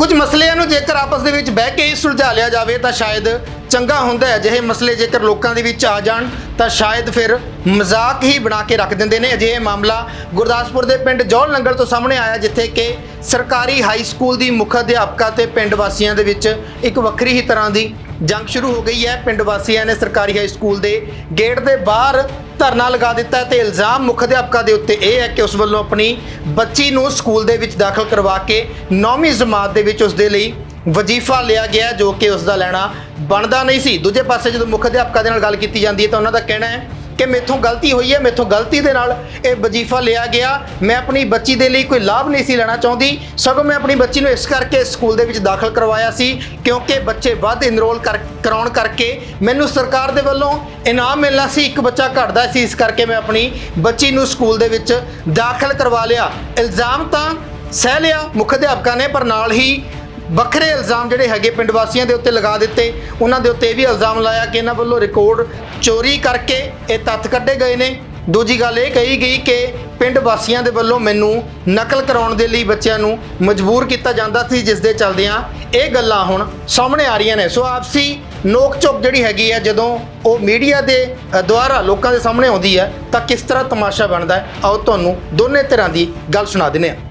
ਕੁਝ ਮਸਲਿਆਂ ਨੂੰ ਜੇਕਰ ਆਪਸ ਦੇ ਵਿੱਚ ਬਹਿ ਕੇ ਹੀ ਸੁਲਝਾ ਲਿਆ ਜਾਵੇ ਤਾਂ ਸ਼ਾਇਦ ਚੰਗਾ ਹੁੰਦਾ ਹੈ। ਅਜਿਹੇ ਮਸਲੇ ਜੇਕਰ ਲੋਕਾਂ ਦੇ ਵਿੱਚ ਆ ਜਾਣ ਤਾਂ ਸ਼ਾਇਦ ਫਿਰ ਮਜ਼ਾਕ ਹੀ ਬਣਾ ਕੇ ਰੱਖ ਦਿੰਦੇ ਨੇ। ਅਜਿਹੇ ਮਾਮਲਾ ਗੁਰਦਾਸਪੁਰ ਦੇ ਪਿੰਡ ਜੌਲ ਨੰਗਲ ਤੋਂ ਸਾਹਮਣੇ ਆਇਆ, ਜਿੱਥੇ ਕਿ ਸਰਕਾਰੀ ਹਾਈ ਸਕੂਲ ਦੀ ਮੁੱਖ ਅਧਿਆਪਕਾ ਤੇ ਪਿੰਡ ਵਾਸੀਆਂ ਦੇ ਵਿੱਚ ਇੱਕ ਵੱਖਰੀ ਹੀ ਤਰ੍ਹਾਂ ਦੀ ਜੰਗ ਸ਼ੁਰੂ ਹੋ ਗਈ ਹੈ। ਪਿੰਡ ਵਾਸੀਆਂ ਨੇ ਸਰਕਾਰੀ ਹਾਈ ਸਕੂਲ ਦੇ ਗੇਟ ਦੇ ਬਾਹਰ ਧਰਨਾ ਲਗਾ ਦਿੱਤਾ ਹੈ ਤੇ ਇਲਜ਼ਾਮ ਮੁੱਖ ਅਧਿਆਪਕਾ ਦੇ ਉੱਤੇ ਇਹ ਹੈ ਕਿ ਉਸ ਵੱਲੋਂ ਆਪਣੀ ਬੱਚੀ ਨੂੰ ਸਕੂਲ ਦੇ ਵਿੱਚ ਦਾਖਲ ਕਰਵਾ ਕੇ 9ਵੀਂ ਜਮਾਤ ਦੇ ਵਿੱਚ ਉਸ ਦੇ ਲਈ ਵਜ਼ੀਫਾ ਲਿਆ ਗਿਆ ਜੋ ਕਿ ਉਸ ਦਾ ਲੈਣਾ ਬਣਦਾ ਨਹੀਂ ਸੀ। ਦੂਜੇ ਪਾਸੇ ਜਦੋਂ ਮੁੱਖ ਅਧਿਆਪਕਾ ਦੇ ਨਾਲ ਗੱਲ ਕੀਤੀ ਜਾਂਦੀ ਹੈ ਤਾਂ ਉਹਨਾਂ ਦਾ ਕਹਿਣਾ ਹੈ ਕਿ ਮੇਥੋਂ ਗਲਤੀ ਹੋਈ ਹੈ, ਮੇਥੋਂ ਗਲਤੀ ਦੇ ਨਾਲ ਇਹ ਵਜ਼ੀਫਾ ਲਿਆ ਗਿਆ। ਮੈਂ ਆਪਣੀ ਬੱਚੀ ਦੇ ਲਈ ਕੋਈ ਲਾਭ ਨਹੀਂ ਸੀ ਲੈਣਾ ਚਾਹੁੰਦੀ। ਸਗੋਂ ਮੈਂ ਆਪਣੀ ਬੱਚੀ ਨੂੰ ਇਸ ਕਰਕੇ ਸਕੂਲ ਦੇ ਵਿੱਚ ਦਾਖਲ ਕਰਵਾਇਆ ਸੀ, ਕਿਉਂਕਿ ਬੱਚੇ ਵੱਧ ਇਨਰੋਲ ਕਰ, ਕਰਾਉਣ ਕਰਕੇ ਮੈਨੂੰ ਸਰਕਾਰ ਦੇ ਵੱਲੋਂ ਇਨਾਮ ਮਿਲਣਾ ਸੀ, ਇੱਕ ਬੱਚਾ ਘਟਦਾ ਸੀ, ਇਸ ਕਰਕੇ ਮੈਂ ਆਪਣੀ ਬੱਚੀ ਨੂੰ ਸਕੂਲ ਦੇ ਵਿੱਚ ਦਾਖਲ ਕਰਵਾ ਲਿਆ। ਇਲਜ਼ਾਮ ਤਾਂ ਸਹਿ ਲਿਆ, ਮੁੱਖ ਅਧਿਆਪਕਾਂ ਨੇ, ਪਰ ਨਾਲ ਹੀ ਵੱਖਰੇ ਇਲਜ਼ਾਮ ਜਿਹੜੇ ਹੈਗੇ ਪਿੰਡ ਵਾਸੀਆਂ ਦੇ ਉੱਤੇ ਲਗਾ ਦਿੱਤੇ। ਉਹਨਾਂ ਦੇ ਉੱਤੇ ਇਹ ਵੀ ਇਲਜ਼ਾਮ ਲਾਇਆ ਕਿ ਇਹਨਾਂ ਵੱਲੋਂ ਰਿਕਾਰਡ ਚੋਰੀ ਕਰਕੇ ਇਹ ਤੱਥ ਕੱਢੇ ਗਏ ਨੇ। ਦੂਜੀ ਗੱਲ ਇਹ ਕਹੀ ਗਈ ਕਿ ਪਿੰਡ ਵਾਸੀਆਂ ਦੇ ਵੱਲੋਂ ਮੈਨੂੰ ਨਕਲ ਕਰਾਉਣ ਦੇ ਲਈ ਬੱਚਿਆਂ ਨੂੰ ਮਜਬੂਰ ਕੀਤਾ ਜਾਂਦਾ ਸੀ, ਜਿਸ ਦੇ ਚਲਦਿਆਂ ਇਹ ਗੱਲਾਂ ਹੁਣ ਸਾਹਮਣੇ ਆ ਰਹੀਆਂ ਨੇ। ਸੋ ਆਪਸੀ ਨੋਕ ਝੋਕ ਜਿਹੜੀ ਹੈਗੀ ਹੈ ਜਦੋਂ ਉਹ ਮੀਡੀਆ ਦੇ ਦੁਆਰਾ ਲੋਕਾਂ ਦੇ ਸਾਹਮਣੇ ਆਉਂਦੀ ਹੈ, ਤਾਂ ਕਿਸ ਤਰ੍ਹਾਂ ਤਮਾਸ਼ਾ ਬਣਦਾ ਹੈ? ਆਓ ਤੁਹਾਨੂੰ ਦੋਨੇ ਤਰ੍ਹਾਂ ਦੀ ਗੱਲ ਸੁਣਾ ਦਿੰਦੇ ਹਾਂ।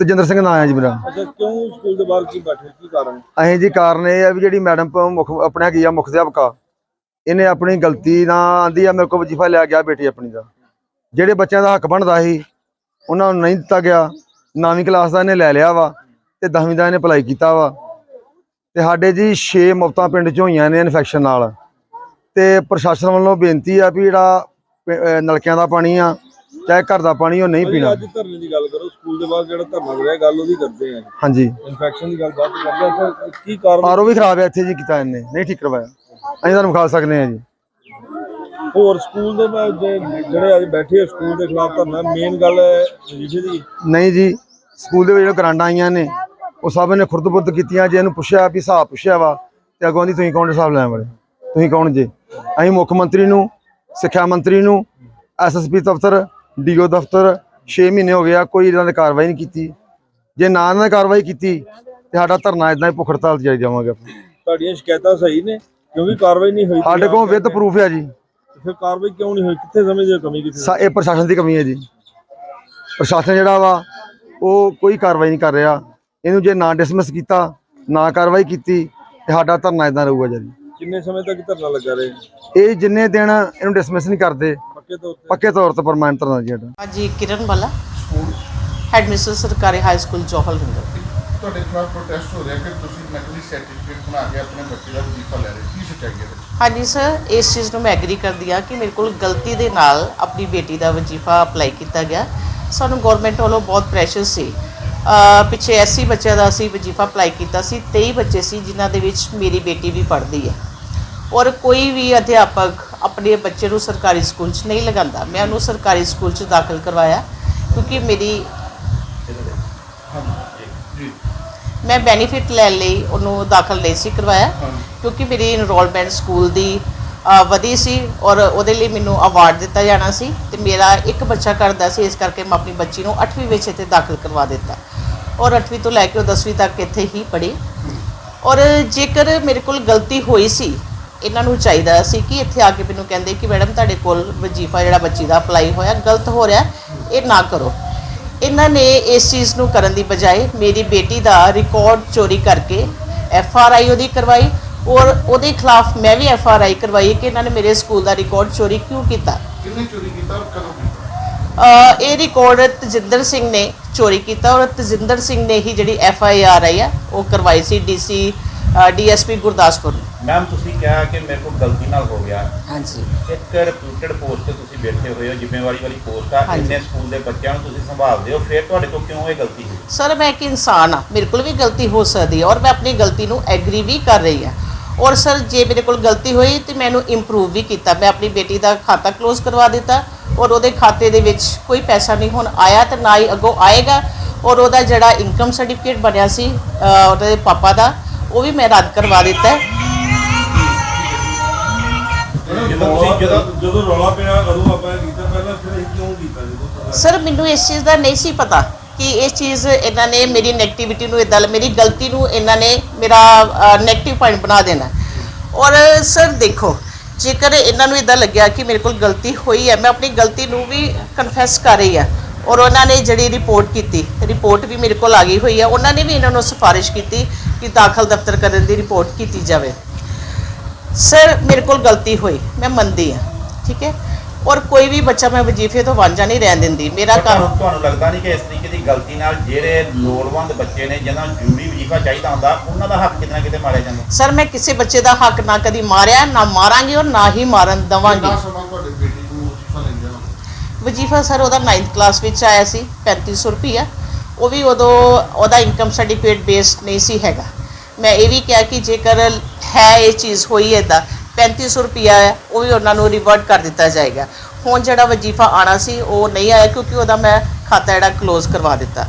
ਤੇਜਿੰਦਰ ਸਿੰਘ ਨਾਂ ਹੈ ਜੀ ਮੇਰਾ। ਅੱਛਾ ਕਿਉਂ ਸਕੂਲ ਦੇ ਬਾਹਰ ਕੀ ਬੈਠੇ ਕੀ ਕਾਰਨ? ਅਸੀਂ ਜੀ ਕਾਰਨ ਇਹ ਆ ਵੀ ਜਿਹੜੀ ਮੈਡਮ ਮੁੱਖ ਆਪਣੇ ਕੀ ਆ ਮੁੱਖ ਅਧਿਆਪਕਾ ਇਹਨੇ ਆਪਣੀ ਗਲਤੀ ਨਾਲ ਆਂਦੀ ਆ ਮੇਰੇ ਕੋਲ ਵਜੀਫਾ ਲਿਆ ਗਿਆ ਬੇਟੀ ਆਪਣੀ ਦਾ। ਜਿਹੜੇ ਬੱਚਿਆਂ ਦਾ ਹੱਕ ਬਣਦਾ ਸੀ ਉਹਨਾਂ ਨੂੰ ਨਹੀਂ ਦਿੱਤਾ ਗਿਆ। ਨੌਵੀਂ ਕਲਾਸ ਦਾ ਇਹਨੇ ਲੈ ਲਿਆ ਵਾ ਤੇ 10ਵੀਂ ਦਾ ਇਹਨੇ ਅਪਲਾਈ ਕੀਤਾ ਵਾ। ਤੇ ਸਾਡੇ ਜੀ 6 ਮੌਤਾਂ ਪਿੰਡ 'ਚ ਹੋਈਆਂ ਨੇ ਇਨਫੈਕਸ਼ਨ ਨਾਲ। ਤੇ ਪ੍ਰਸ਼ਾਸਨ ਵੱਲੋਂ ਬੇਨਤੀ ਆ ਵੀ ਜਿਹੜਾ ਨਲਕਿਆਂ ਦਾ ਪਾਣੀ ਆ ਚਾਹੇ ਘਰ ਦਾ ਪਾਣੀ ਉਹ ਨਹੀਂ ਪੀਣਾ। ਅੱਜ ਧਰਨੇ ਦੀ ਗੱਲ ਕਰੋ ਸਕੂਲ ਦੇ ਬਾਹਰ ਜਿਹੜਾ ਧਰਨਾ ਹੋ ਰਿਹਾ ਗੱਲ ਉਹਦੀ ਕਰਦੇ ਆ। ਹਾਂਜੀ। ਇਨਫੈਕਸ਼ਨ ਦੀ ਗੱਲ ਬਾਅਦ ਕਰਦੇ ਆ ਕੀ ਕਾਰਨ? ਆਰਓ ਵੀ ਖਰਾਬ ਹੈ ਇੱਥੇ ਜੀ ਕੀਤਾ ਇਹਨੇ ਨਹੀਂ ਠੀਕ ਕਰਵਾਇਆ। ਅਸੀਂ ਤੁਹਾਨੂੰ ਵਿਖਾ ਸਕਦੇ ਹਾਂ ਜੀ। ਹੋਰ ਸਕੂਲ ਦੇ ਬਾਹਰ ਜੇ- ਜਿਹੜੇ ਅੱਜ ਬੈਠੇ ਆ ਸਕੂਲ ਦੇ ਖਿਲਾਫ ਧਰਨਾ ਮੇਨ ਗੱਲ ਹੈ ਵਜੀਫੇ ਦੀ। ਨਹੀਂ ਜੀ ਸਕੂਲ ਦੇ ਵਿੱਚ ਜਿਹੜੇ ਗਰਾਂਡਾਂ ਆਈਆਂ ਨੇ ਉਹ ਸਭ ਨੇ ਖੁਰਦ-ਬੁਰਦ ਕੀਤੀਆਂ ਜੇ ਇਹਨੂੰ ਪੁੱਛਿਆ ਵੀ ਹਿਸਾਬ ਪੁੱਛਿਆ ਵਾ ਤੇ ਅੱਗੋਂ ਦੀ ਤੁਸੀਂ ਕੌਣ ਹਿਸਾਬ ਲੈਣ ਵਾਲੇ? ਤੁਸੀਂ ਕੌਣ ਜੇ? ਅਸੀਂ ਮੁੱਖ ਮੰਤਰੀ ਨੂੰ ਸਿੱਖਿਆ ਮੰਤਰੀ ਨੂੰ ਐਸਐਸਪੀ ਦਫ਼ਤਰ ਡੀਓ ਦਫ਼ਤਰ 6 ਮਹੀਨੇ ਹੋ ਗਿਆ ਕੋਈ ਇਹਨਾਂ ਨੇ ਕਾਰਵਾਈ ਨਹੀਂ ਕੀਤੀ। ਜੇ ਨਾ ਇਹਨਾਂ ਨੇ ਕਾਰਵਾਈ ਕੀਤੀ ਤੇ ਸਾਡਾ ਧਰਨਾ ਇਦਾਂ ਹੀ ਭੁੱਖ ਹੜਤਾਲ ਤੇ ਜਾਈ ਜਾਵਾਂਗੇ। ਤੁਹਾਡੀਆਂ ਸ਼ਿਕਾਇਤਾਂ ਸਹੀ ਨੇ ਕਿਉਂਕਿ ਕਾਰਵਾਈ ਨਹੀਂ ਹੋਈ ਸਾਡੇ ਕੋਲ ਵਿਦ ਪ੍ਰੂਫ ਹੈ ਜੀ। ਫਿਰ ਕਾਰਵਾਈ ਕਿਉਂ ਨਹੀਂ ਹੋਈ? ਕਿੱਥੇ ਸਮਝਦੇ ਹੋ ਕਮੀ ਕਿੱਥੇ? ਇਹ ਪ੍ਰਸ਼ਾਸਨ ਦੀ ਕਮੀ ਹੈ ਜੀ। ਪ੍ਰਸ਼ਾਸਨ ਜਿਹੜਾ ਵਾ ਉਹ ਕੋਈ ਕਾਰਵਾਈ ਨਹੀਂ ਕਰ ਰਿਹਾ। ਇਹਨੂੰ ਜੇ ਨਾ ਡਿਸਮਿਸ ਕੀਤਾ ਨਾ ਕਾਰਵਾਈ ਕੀਤੀ ਤੇ ਸਾਡਾ ਧਰਨਾ ਇਦਾਂ ਰਹੂਗਾ ਜੀ। ਕਿੰਨੇ ਸਮੇਂ ਤੱਕ ਧਰਨਾ ਲੱਗਾ ਰਹੇ? ਇਹ ਜਿੰਨੇ ਦਿਨ ਇਹਨੂੰ ਡਿਸਮਿਸ ਨਹੀਂ ਕਰਦੇ ਪੱਕੇ ਤੌਰ ਤੇ? ਪੱਕੇ ਤੌਰ ਤੇ ਪਰਮਾਨੈਂਟ ਧਰਨਾ ਜੀ ਸਾਡਾ। ਹਾਂਜੀ ਕਿਰਨ ਵਾਲਾ। ਹੈਡ ਮਿਸਟਰ ਸਰਕਾਰੀ ਹਾਈ ਸਕੂਲ ਜੋਹਲ ਰਿੰਦਰ ਤੁਹਾਡੇ ਖਿਲਾਫ ਪ੍ਰੋਟੈਸਟ ਹੋ ਰਿਹਾ ਕਿ ਤੁਸੀਂ ਨਕਲੀ ਸਰਟੀਫਿਕੇਟ ਬਣਾ ਕੇ ਆਪਣੇ ਬੱਚੇ ਦਾ ਵਜ਼ੀਫਾ ਲੈ ਰਹੇ ਕੀ ਸੱਚਾਈ ਹੈ ਇਹਦੇ ਵਿੱਚ? ਹਾਂਜੀ ਸਰ ਇਸ ਚੀਜ਼ ਨੂੰ ਮੈਂ ਐਗਰੀ ਕਰਦੀ ਹਾਂ ਕਿ ਮੇਰੇ ਕੋਲ ਗਲਤੀ ਦੇ ਨਾਲ ਆਪਣੀ ਬੇਟੀ ਦਾ ਵਜ਼ੀਫਾ ਅਪਲਾਈ ਕੀਤਾ ਗਿਆ। ਸਾਨੂੰ ਗਵਰਨਮੈਂਟ ਵੱਲੋਂ ਬਹੁਤ ਪ੍ਰੈਸ਼ਰ ਸੀ। ਅ, ਪਿੱਛੇ 80 ਬੱਚਿਆਂ ਦਾ ਅਸੀਂ ਵਜ਼ੀਫਾ ਅਪਲਾਈ ਕੀਤਾ ਸੀ। 23 ਬੱਚੇ ਸੀ ਜਿਨ੍ਹਾਂ ਦੇ ਵਿੱਚ ਮੇਰੀ ਬੇਟੀ ਵੀ ਪੜ੍ਹਦੀ ਹੈ। ਔਰ ਕੋਈ ਵੀ ਅਧਿਆਪਕ ਆਪਣੇ ਬੱਚੇ ਨੂੰ ਸਰਕਾਰੀ ਸਕੂਲ 'ਚ ਨਹੀਂ ਲਗਾਉਂਦਾ। ਮੈਂ ਉਹਨੂੰ ਸਰਕਾਰੀ ਸਕੂਲ 'ਚ ਦਾਖਲ ਕਰਵਾਇਆ, ਕਿਉਂਕਿ ਮੇਰੀ ਮੈਂ ਬੈਨੀਫਿਟ ਲੈਣ ਲਈ ਉਹਨੂੰ ਦਾਖਲ ਨਹੀਂ ਸੀ ਕਰਵਾਇਆ, ਕਿਉਂਕਿ ਮੇਰੀ ਇਨਰੋਲਮੈਂਟ ਸਕੂਲ ਦੀ ਵਧੀ ਸੀ ਔਰ ਉਹਦੇ ਲਈ ਮੈਨੂੰ ਅਵਾਰਡ ਦਿੱਤਾ ਜਾਣਾ ਸੀ ਤੇ ਮੇਰਾ ਇੱਕ ਬੱਚਾ ਕਰਦਾ ਸੀ, ਇਸ ਕਰਕੇ ਮੈਂ ਆਪਣੀ ਬੱਚੀ ਨੂੰ 8ਵੀਂ ਵਿੱਚ ਇੱਥੇ ਦਾਖਲ ਕਰਵਾ ਦਿੱਤਾ। ਔਰ 8ਵੀਂ ਤੋਂ ਲੈ ਕੇ ਉਹ 10ਵੀਂ ਤੱਕ ਇੱਥੇ ਹੀ ਪੜ੍ਹੀ। ਔਰ ਜੇਕਰ ਮੇਰੇ ਕੋਲ ਗਲਤੀ ਹੋਈ ਸੀ ਇਹਨਾਂ ਨੂੰ ਚਾਹੀਦਾ ਸੀ ਕਿ ਇੱਥੇ ਆ ਕੇ ਮੈਨੂੰ ਕਹਿੰਦੇ ਕਿ ਮੈਡਮ ਤੁਹਾਡੇ ਕੋਲ ਵਜ਼ੀਫਾ ਜਿਹੜਾ ਬੱਚੀ ਦਾ ਅਪਲਾਈ ਹੋਇਆ ਗਲਤ ਹੋ ਰਿਹਾ ਇਹ ਨਾ ਕਰੋ। ਇਹਨਾਂ ਨੇ ਇਸ ਚੀਜ਼ ਨੂੰ ਕਰਨ ਦੀ ਬਜਾਏ ਮੇਰੀ ਬੇਟੀ ਦਾ ਰਿਕਾਰਡ ਚੋਰੀ ਕਰਕੇ ਐਫ ਆਰ ਆਈ ਉਹਦੀ ਕਰਵਾਈ ਔਰ ਉਹਦੇ ਖਿਲਾਫ ਮੈਂ ਵੀ ਐਫ ਆਰ ਆਈ ਕਰਵਾਈ ਕਿ ਇਹਨਾਂ ਨੇ ਮੇਰੇ ਸਕੂਲ ਦਾ ਰਿਕਾਰਡ ਚੋਰੀ ਕਿਉਂ ਕੀਤਾ। ਕਿੰਨੇ ਚੋਰੀ ਕੀਤਾ ਔਰ ਕਦੋਂ ਕੀਤਾ? ਅ, ਇਹ ਰਿਕਾਰਡ ਤਜਿੰਦਰ ਸਿੰਘ ਨੇ ਚੋਰੀ ਕੀਤਾ ਔਰ ਤਜਿੰਦਰ ਸਿੰਘ ਨੇ ਹੀ ਜਿਹੜੀ ਐਫ ਆਈ ਆਰ ਆਈ ਆ ਉਹ ਕਰਵਾਈ ਸੀ ਡੀਸੀ ਡੀਐਸਪੀ ਗੁਰਦਾਸਪੁਰ ਨੂੰ। ਮੈਮ ਤੁਸੀਂ ਕਿਹਾ ਕਿ ਮੇਰੇ ਕੋਲ ਗਲਤੀ ਨਾਲ ਹੋ ਗਿਆ। ਹਾਂਜੀ। ਇੱਕ ਰਿਪਿਊਟਡ ਪੋਸਟ ਤੇ ਤੁਸੀਂ ਬੈਠੇ ਹੋਏ ਹੋ ਜ਼ਿੰਮੇਵਾਰੀ ਵਾਲੀ ਪੋਸਟ ਆ। ਹਾਂਜੀ। ਇੰਨੇ ਸਕੂਲ ਦੇ ਬੱਚਿਆਂ ਨੂੰ ਤੁਸੀਂ ਸੰਭਾਲਦੇ ਹੋ ਫਿਰ ਤੁਹਾਡੇ ਕੋਲ ਕਿਉਂ ਇਹ ਗਲਤੀ ਹੋਈ? ਸਰ ਮੈਂ ਇੱਕ ਇਨਸਾਨ ਆ ਮੇਰੇ ਕੋਲ ਵੀ ਗਲਤੀ ਹੋ ਸਕਦੀ ਹੈ ਔਰ ਮੈਂ ਆਪਣੀ ਗਲਤੀ ਨੂੰ ਐਗਰੀ ਵੀ ਕਰ ਰਹੀ ਹਾਂ। ਔਰ ਸਰ ਜੇ ਮੇਰੇ ਕੋਲ ਗਲਤੀ ਹੋਈ ਤੇ ਮੈਂ ਇਹਨੂੰ ਇੰਪਰੂਵ ਵੀ ਕੀਤਾ। ਮੈਂ ਆਪਣੀ ਬੇਟੀ ਦਾ ਖਾਤਾ ਕਲੋਜ਼ ਕਰਵਾ ਦਿੱਤਾ ਔਰ ਉਹਦੇ ਖਾਤੇ ਦੇ ਵਿੱਚ ਕੋਈ ਪੈਸਾ ਨਹੀਂ ਹੁਣ ਆਇਆ ਤੇ ਨਾ ਹੀ ਅੱਗੋਂ ਆਏਗਾ। ਔਰ ਉਹਦਾ ਜਿਹੜਾ ਇਨਕਮ ਸਰਟੀਫਿਕੇਟ ਬਣਿਆ ਸੀ ਉਹਦੇ ਪਾਪਾ ਦਾ ਉਹ ਵੀ ਮੈਂ ਰੱਦ ਕਰਵਾ ਦਿੱਤਾ ਹੈ। ਜਦੋਂ ਤੁਸੀਂ ਜਦੋਂ ਜਦੋਂ ਰੌਲਾ ਪਿਆ ਕਦੋਂ ਆਪਾਂ ਇਹ ਕੀਤਾ ਪਹਿਲਾਂ ਫਿਰ ਅਸੀਂ ਕਿਉਂ ਕੀਤਾ ਜਦੋਂ ਸਰ ਮੈਨੂੰ ਇਸ ਚੀਜ਼ ਦਾ ਨਹੀਂ ਸੀ ਪਤਾ ਕਿ ਇਹ ਚੀਜ਼ ਇਹਨਾਂ ਨੇ ਮੇਰੀ ਨੈਗੇਟਿਵਿਟੀ ਨੂੰ ਇਦਾਂ ਮੇਰੀ ਗਲਤੀ ਨੂੰ ਇਹਨਾਂ ਨੇ ਮੇਰਾ ਨੈਗੇਟਿਵ ਪੁਆਇੰਟ ਬਣਾ ਦੇਣਾ ਔਰ ਸਰ ਦੇਖੋ ਜੇਕਰ ਇਹਨਾਂ ਨੂੰ ਇਦਾਂ ਲੱਗਿਆ ਕਿ ਮੇਰੇ ਕੋਲ ਗਲਤੀ ਹੋਈ ਹੈ ਮੈਂ ਆਪਣੀ ਗਲਤੀ ਨੂੰ ਵੀ ਕਨਫੈਸ ਕਰ ਰਹੀ ਹਾਂ। ਔਰ ਉਹਨਾਂ ਨੇ ਜਿਹੜੀ ਰਿਪੋਰਟ ਕੀਤੀ ਰਿਪੋਰਟ ਵੀ ਮੇਰੇ ਕੋਲ ਆ ਗਈ ਹੋਈ ਹੈ ਉਹਨਾਂ ਨੇ ਵੀ ਇਹਨਾਂ ਨੂੰ ਸਿਫਾਰਿਸ਼ ਕੀਤੀ ਕਿ ਦਾਖਲ ਦਫ਼ਤਰ ਕਰਨ ਦੀ ਰਿਪੋਰਟ ਕੀਤੀ ਜਾਵੇ। ਸਰ ਮੇਰੇ ਕੋਲ ਗਲਤੀ ਹੋਈ ਮੈਂ ਮੰਨਦੀ ਹਾਂ ਠੀਕ ਹੈ? ਔਰ ਕੋਈ ਵੀ ਬੱਚਾ ਮੈਂ ਵਜ਼ੀਫੇ ਤੋਂ ਵਾਂਝਾ ਨਹੀਂ ਰਹਿਣ ਦਿੰਦੀ। ਮੇਰਾ ਕੰਮ ਤੁਹਾਨੂੰ ਤੁਹਾਨੂੰ ਲੱਗਦਾ ਨਹੀਂ ਕਿ ਇਸ ਤਰੀਕੇ ਦੀ ਗਲਤੀ ਨਾਲ ਜਿਹੜੇ ਲੋੜਵੰਦ ਬੱਚੇ ਨੇ ਜਿਨ੍ਹਾਂ ਨੂੰ ਜ਼ਰੂਰੀ ਵਜ਼ੀਫਾ ਚਾਹੀਦਾ ਹੁੰਦਾ ਉਹਨਾਂ ਦਾ ਹੱਕ ਕਿਤੇ ਨਾ ਕਿਤੇ ਮਾਰਿਆ ਜਾਂਦਾ? ਸਰ ਮੈਂ ਕਿਸੇ ਬੱਚੇ ਦਾ ਹੱਕ ਨਾ ਕਦੀ ਮਾਰਿਆ ਨਾ ਮਾਰਾਂਗੀ ਔਰ ਨਾ ਹੀ ਮਾਰਨ ਦਵਾਂਗੀ ਕਿੰਨਾ ਸਮਾਂ ਤੁਹਾਡੇ ਬੇਟੀ ਨੂੰ ਵਜ਼ੀਫਾ ਲੈਂਦੇ ਹੋ ਵਜ਼ੀਫਾ ਸਰ ਉਹਦਾ 9th ਕਲਾਸ ਵਿੱਚ ਆਇਆ ਸੀ 3500 ਰੁਪਈਆ। ਉਹ ਵੀ ਉਦੋਂ ਉਹਦਾ ਇਨਕਮ ਸਰਟੀਫਿਕੇਟ ਬੇਸਡ ਨਹੀਂ ਸੀ ਹੈਗਾ। ਮੈਂ ਇਹ ਵੀ ਕਿਹਾ ਕਿ ਜੇਕਰ ਹੈ ਇਹ ਚੀਜ਼ ਹੋਈ ਹੈ ਤਾਂ 3500 ਰੁਪਈਆ ਹੈ, ਉਹ ਵੀ ਉਹਨਾਂ ਨੂੰ ਰਿਵਰਟ ਕਰ ਦਿੱਤਾ ਜਾਏਗਾ। ਹੁਣ ਜਿਹੜਾ ਵਜ਼ੀਫਾ ਆਣਾ ਸੀ, ਉਹ ਨਹੀਂ ਆਇਆ ਕਿਉਂਕਿ ਉਹਦਾ ਮੈਂ ਖਾਤਾ ਜਿਹੜਾ ਕਲੋਜ਼ ਕਰਵਾ ਦਿੱਤਾ।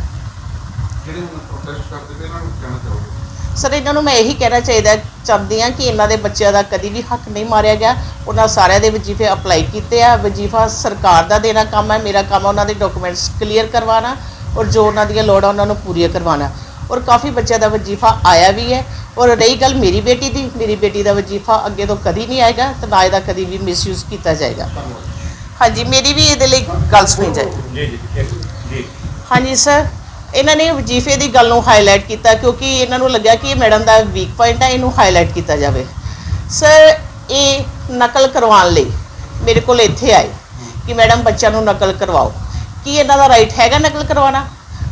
ਜਿਹੜੇ ਪ੍ਰੋਟੈਸਟ ਕਰਦੇ ਪਏ, ਇਹਨਾਂ ਨੂੰ ਕਹਿਣਾ ਸਰ ਇਹਨਾਂ ਨੂੰ ਮੈਂ ਇਹੀ ਕਹਿਣਾ ਚਾਹੀਦਾ ਚਾਹੁੰਦੀ ਹਾਂ ਕਿ ਇਹਨਾਂ ਦੇ ਬੱਚਿਆਂ ਦਾ ਕਦੀ ਵੀ ਹੱਕ ਨਹੀਂ ਮਾਰਿਆ ਗਿਆ। ਉਹਨਾਂ ਸਾਰਿਆਂ ਦੇ ਵਜ਼ੀਫੇ ਅਪਲਾਈ ਕੀਤੇ ਆ। ਵਜ਼ੀਫਾ ਸਰਕਾਰ ਦਾ ਦੇਣਾ ਕੰਮ ਹੈ। ਮੇਰਾ ਕੰਮ ਉਹਨਾਂ ਦੇ ਡਾਕੂਮੈਂਟਸ ਕਲੀਅਰ ਕਰਵਾਉਣਾ ਔਰ ਜੋ ਉਹਨਾਂ ਦੀਆਂ ਲੋੜਾਂ ਉਹਨਾਂ ਨੂੰ ਪੂਰੀਆਂ ਕਰਵਾਉਣਾ। ਔਰ ਕਾਫੀ ਬੱਚਿਆਂ ਦਾ ਵਜ਼ੀਫਾ ਆਇਆ ਵੀ ਹੈ। ਔਰ ਰਹੀ ਗੱਲ ਮੇਰੀ ਬੇਟੀ ਦੀ। ਮੇਰੀ ਬੇਟੀ ਦਾ ਵਜ਼ੀਫਾ ਅੱਗੇ ਤੋਂ ਕਦੀ ਨਹੀਂ ਆਏਗਾ ਤੇ ਨਾ ਇਹਦਾ ਕਦੀ ਵੀ ਮਿਸਯੂਜ਼ ਕੀਤਾ ਜਾਏਗਾ। ਹਾਂਜੀ ਮੇਰੀ ਵੀ ਇਹਦੇ ਲਈ ਗੱਲ ਸੁਣੀ ਜਾਏ। ਜੀ ਜੀ। ਹਾਂਜੀ ਸਰ। ਇਹਨਾਂ ਨੇ ਵਜ਼ੀਫੇ ਦੀ ਗੱਲ ਨੂੰ ਹਾਈਲਾਈਟ ਕੀਤਾ ਕਿਉਂਕਿ ਇਹਨਾਂ ਨੂੰ ਲੱਗਿਆ ਕਿ ਇਹ ਮੈਡਮ ਦਾ ਵੀਕ ਪੁਆਇੰਟ ਹੈ, ਇਹਨੂੰ ਹਾਈਲਾਈਟ ਕੀਤਾ ਜਾਵੇ। ਸਰ ਇਹ ਨਕਲ ਕਰਵਾਉਣ ਲਈ ਮੇਰੇ ਕੋਲ ਇੱਥੇ ਆਏ ਕਿ ਮੈਡਮ ਬੱਚਿਆਂ ਨੂੰ ਨਕਲ ਕਰਵਾਓ। ਕੀ ਇਹਨਾਂ ਦਾ ਰਾਈਟ ਹੈਗਾ ਨਕਲ ਕਰਵਾਉਣਾ?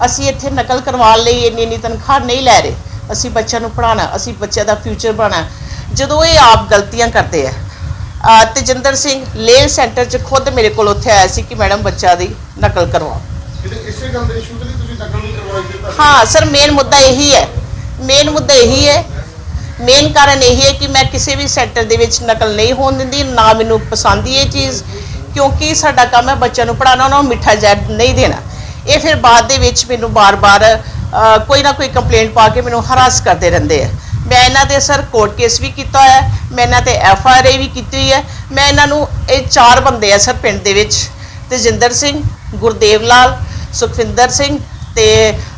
ਅਸੀਂ ਇੱਥੇ ਨਕਲ ਕਰਵਾਉਣ ਲਈ ਇੰਨੀ ਇੰਨੀ ਤਨਖਾਹ ਨਹੀਂ ਲੈ ਰਹੇ। ਅਸੀਂ ਬੱਚਿਆਂ ਨੂੰ ਪੜ੍ਹਾਉਣਾ, ਅਸੀਂ ਬੱਚਿਆਂ ਦਾ ਫਿਊਚਰ ਬਣਾਉਣਾ। ਜਦੋਂ ਇਹ ਆਪ ਗਲਤੀਆਂ ਕਰਦੇ ਆ, ਅਹ ਤੇਜਿੰਦਰ ਸਿੰਘ ਲੇਹ ਸੈਂਟਰ 'ਚ ਖੁਦ ਮੇਰੇ ਕੋਲ ਉੱਥੇ ਆਇਆ ਸੀ ਕਿ ਮੈਡਮ ਬੱਚਾ ਦੀ ਨਕਲ ਕਰਵਾਓ। ਕਿਤੇ ਇਸੇ ਗੱਲ ਦੇ ਇਸ਼ੂ ਤੇ ਨਹੀਂ ਤੁਸੀਂ ਨਕਲ ਨਹੀਂ ਕਰਵਾਈ ਜੇ ਹਾਂ, ਸਰ ਮੇਨ ਮੁੱਦਾ ਇਹੀ ਹੈ। ਮੇਨ ਮੁੱਦਾ ਇਹੀ ਹੈ। ਮੇਨ ਕਾਰਨ ਇਹੀ ਹੈ ਕਿ ਮੈਂ ਕਿਸੇ ਵੀ ਸੈਕਟਰ ਦੇ ਵਿੱਚ ਨਕਲ ਨਹੀਂ ਹੋਣ ਦਿੰਦੀ, ਨਾ ਮੈਨੂੰ ਪਸੰਦ ਹੀ ਇਹ ਚੀਜ਼, ਕਿਉਂਕਿ ਸਾਡਾ ਕੰਮ ਹੈ ਬੱਚਿਆਂ ਨੂੰ ਪੜਾਉਣਾ ਉਹਨਾਂ ਨੂੰ ਮਿੱਠਾ ਜ਼ਹਿਰ ਨਹੀਂ ਦੇਣਾ। ਇਹ ਫਿਰ ਬਾਅਦ ਦੇ ਵਿੱਚ ਮੈਨੂੰ ਬਾਰ-ਬਾਰ ਕੋਈ ਨਾ ਕੋਈ ਕੰਪਲੇਂਟ ਪਾ ਕੇ ਮੈਨੂੰ ਹਰਾਸ ਕਰਦੇ ਰਹਿੰਦੇ ਆ। ਮੈਂ ਇਹਨਾਂ ਤੇ ਸਰ ਕੋਰਟ ਕੇਸ ਵੀ ਕੀਤਾ ਹੋਇਆ ਮੈਂ ਇਹਨਾਂ ਤੇ ਐਫ ਆਰ ਆਈ ਵੀ ਕੀਤੀ ਹੋਈ ਹੈ। ਮੈਂ ਇਹਨਾਂ ਨੂੰ, ਇਹ ਚਾਰ ਬੰਦੇ ਆ, ਸਰ, ਪਿੰਡ ਦੇ ਵਿੱਚ। ਤੇਜਿੰਦਰ ਸਿੰਘ, ਗੁਰਦੇਵ ਲਾਲ ਸੁਖਵਿੰਦਰ ਸਿੰਘ ਤੇ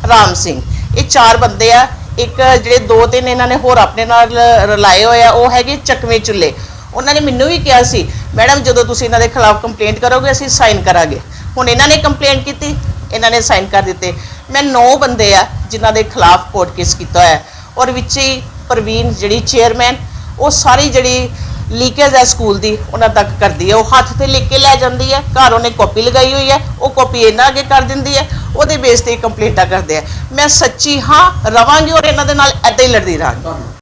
ਰਾਮ ਸਿੰਘ। ਇਹ ਚਾਰ ਬੰਦੇ ਆ, ਇੱਕ ਜਿਹੜੇ ਦੋ ਤਿੰਨ ਇਹਨਾਂ ਨੇ ਹੋਰ ਆਪਣੇ ਨਾਲ ਰਲਾਏ ਹੋਏ ਆ, ਉਹ ਹੈਗੇ ਚੱਕਵੇਂ ਚੁੱਲੇ ਉਹਨਾਂ ਨੇ ਮੈਨੂੰ ਵੀ ਕਿਹਾ ਸੀ, ਮੈਡਮ, ਜਦੋਂ ਤੁਸੀਂ ਇਹਨਾਂ ਦੇ ਖਿਲਾਫ ਕੰਪਲੇਂਟ ਕਰੋਗੇ, ਅਸੀਂ ਸਾਈਨ ਕਰਾਂਗੇ। ਹੁਣ ਇਹਨਾਂ ਨੇ ਕੰਪਲੇਂਟ ਕੀਤੀ, ਇਹਨਾਂ ਨੇ ਸਾਈਨ ਕਰ ਦਿੱਤੇ। ਮੈਂ 9 ਬੰਦੇ ਆ, ਜਿਨ੍ਹਾਂ ਦੇ ਖਿਲਾਫ ਕੋਰਟ ਕੇਸ ਕੀਤਾ ਹੋਇਆ। ਔਰ ਵਿੱਚ ਹੀ ਪ੍ਰਵੀਨ ਜਿਹੜੀ ਚੇਅਰਮੈਨ ਉਹ ਸਾਰੀ ਜਿਹੜੀ ਲੀਕੇਜ ਹੈ ਸਕੂਲ ਦੀ, ਉਹਨਾਂ ਤੱਕ ਕਰਦੀ ਹੈ। ਉਹ ਹੱਥ ਤੇ ਲਿਖ ਕੇ ਲੈ ਜਾਂਦੀ ਹੈ। ਘਰ ਉਹਨੇ ਕਾਪੀ ਲਗਾਈ ਹੋਈ ਹੈ। ਉਹ ਕਾਪੀ ਇਹਨਾਂ ਅੱਗੇ ਕਰ ਦਿੰਦੀ ਹੈ। ਉਹਦੇ ਬੇਸ ਤੇ ਕੰਪਲੇਂਟਾਂ ਕਰਦੇ ਆ ਮੈਂ ਸੱਚੀ ਹਾਂ, ਰਵਾਂਗੀ ਔਰ ਇਹਨਾਂ ਦੇ ਨਾਲ ਏਦਾਂ ਹੀ ਲੜਦੀ ਰਹਾਂਗੀ।